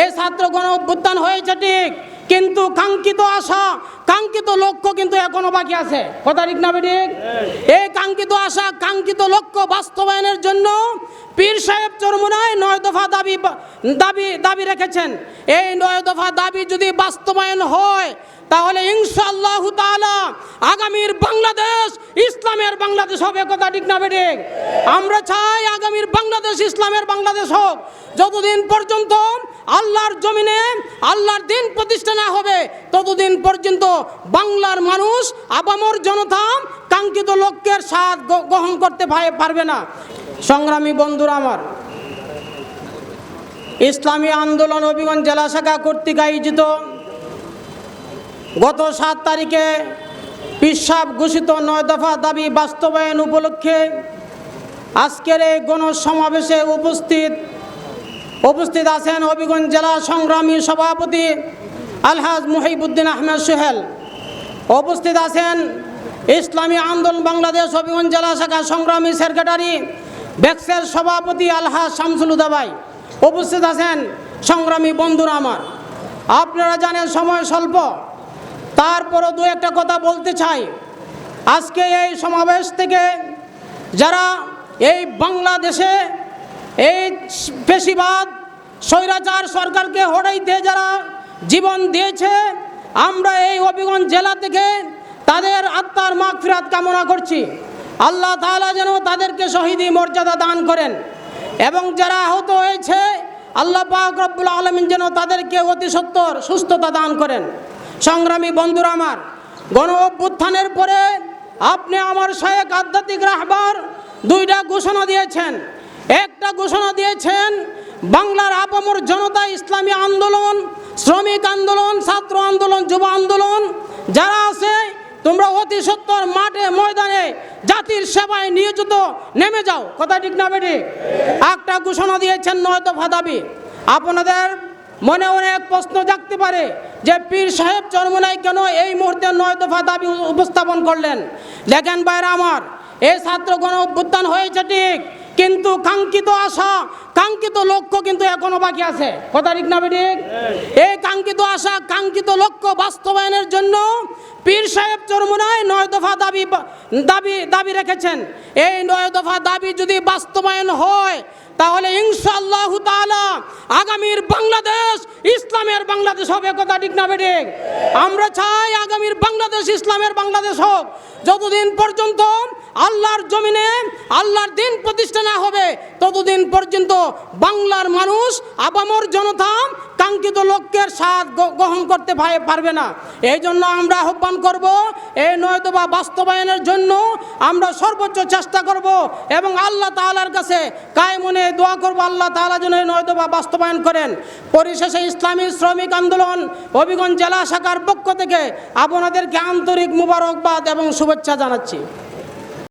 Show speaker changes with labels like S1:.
S1: এই ছাত্র গণ অভ্যুত্থান হয়েছে ঠিক, কিন্তু কাঙ্ক্ষিত আশা, কাঙ্ক্ষিত লক্ষ্য কিন্তু এখনও বাকি আছে। কথা ঠিক না ঠিক এই কাঙ্ক্ষিত আশা, কাঙ্ক্ষিত লক্ষ্য বাস্তবায়নের জন্য পীর সাহেব চরমুনায় নয় দফা দাবি দাবি দাবি রেখেছেন। এই নয় দফা দাবি যদি বাস্তবায়ন হয়, তাহলে ইনশাআল্লাহ তাআলা আগামীর বাংলাদেশ ইসলামের বাংলাদেশ হবে। কথা ঠিক না বেঠিক? আমরা চাই আগামীর বাংলাদেশ ইসলামের বাংলাদেশ হোক। যতদিন পর্যন্ত আল্লাহর জমিনে আল্লাহর দিন প্রতিষ্ঠা না হবে, ততদিন পর্যন্ত বাংলার মানুষ আবামর জনতা কাঙ্ক্ষিত লক্ষ্যের স্বাদ গ্রহণ করতে পারবে না। সংগ্রামী বন্ধুরা আমার, ইসলামী আন্দোলন অভিগঞ্জ জেলা শাখা কর্তৃক আয়োজিত গত সাত তারিখে পিসাব ঘোষিত নয় দফা দাবি বাস্তবায়ন উপলক্ষে আজকের এই গণসমাবেশে উপস্থিত উপস্থিত আছেন হবিগঞ্জ জেলা সংগ্রামী সভাপতি আলহাজ মুহিবুদ্দিন আহমেদ সোহেল। উপস্থিত আছেন ইসলামী আন্দোলন বাংলাদেশ হবিগঞ্জ জেলা শাখা সংগ্রামী সেক্রেটারি ব্যাক্সের সভাপতি আলহাজ শামসুল উদাবাই উপস্থিত আছেন সংগ্রামী বন্ধুরা আমার। আপনারা জানেন সময় স্বল্প। তারপরও দু একটা কথা বলতে চাই। আজকে এই সমাবেশ থেকে যারা এই বাংলাদেশে এই পেশিবাদ স্বৈরাচার সরকারকে হটাইতে যারা জীবন দিয়েছে, আমরা এই হবিগঞ্জ জেলা থেকে তাদের আত্মার মাগফিরাত কামনা করছি। আল্লাহ তাআলা যেন তাদেরকে শহীদি মর্যাদা দান করেন এবং যারা আহত হয়েছে, আল্লাহ পাক রব্বুল আলমিন যেন তাদেরকে অতি সত্তর সুস্থতা দান করেন। সংগ্রামী বন্ধুরা আমার, গণ অভ্যুত্থানের পরে আপনি আমার শায়েক আধ্যাত্মিক রাহবার দুইটা ঘোষণা দিয়েছেন। একটা ঘোষণা দিয়েছেন, বাংলার আপামর জনতা ইসলামী আন্দোলন, শ্রমিক আন্দোলন, ছাত্র আন্দোলন, যুব আন্দোলন, যারা আছে, তোমরা অতি সত্তর মাঠে, ময়দানে জাতির সেবায় নিয়োজিত, নেমে যাও। কথা ঠিক না বেটি একটা ঘোষণা দিয়েছেন নয়তো দফা দাবি। আপনাদের মনে অনেক প্রশ্ন জাগতে পারে যে পীর সাহেব চরমনাই কেন এই মুহূর্তে নয় দফা দাবি উপস্থাপন করলেন? দেখেন বাইরে আমার, এই ছাত্র গণ অভ্যুত্থান হয়েছে ঠিক কিন্তু কাঙ্ক্ষিত আশা কাঙ্ক্ষিত লক্ষ্য কিন্তু এখনও বাকি আছে। কথা ঠিক না বেঠিক? এই কাঙ্ক্ষিত আশা কাঙ্ক্ষিত লক্ষ্য বাস্তবায়নের জন্য পীর সাহেব চরমুনায় নয় দফা দাবি দাবি দাবি রেখেছেন। এই নয় দফা দাবি যদি বাস্তবায়ন হয় তাহলে ইনশাআল্লাহ তাআলা আগামীর বাংলাদেশ ইসলামের বাংলাদেশ হবে। কথা ঠিক না বেঠিক? আমরা চাই আগামীর বাংলাদেশ ইসলামের বাংলাদেশ হোক। যতদিন পর্যন্ত আল্লাহর জমিনে আল্লাহর দিন প্রতিষ্ঠা না হবে, ততদিন পর্যন্ত বাংলার মানুষ আবামর জনতা কাঙ্ক্ষিত লক্ষ্যের স্বাদ গ্রহণ করতে পারবে না। এই জন্য আমরা আহ্বান করব এই নয়তোবা বাস্তবায়নের জন্য আমরা সর্বোচ্চ চেষ্টা করব এবং আল্লাহ তাআলার কাছে কায় মনে দোয়া করব, আল্লাহ তাআলা যেন এই নয়তোবা বাস্তবায়ন করেন। পরিশেষে ইসলামী শ্রমিক আন্দোলন হবিগঞ্জ জেলা শাখার পক্ষ থেকে আপনাদেরকে আন্তরিক মুবারকবাদ এবং শুভেচ্ছা জানাচ্ছি।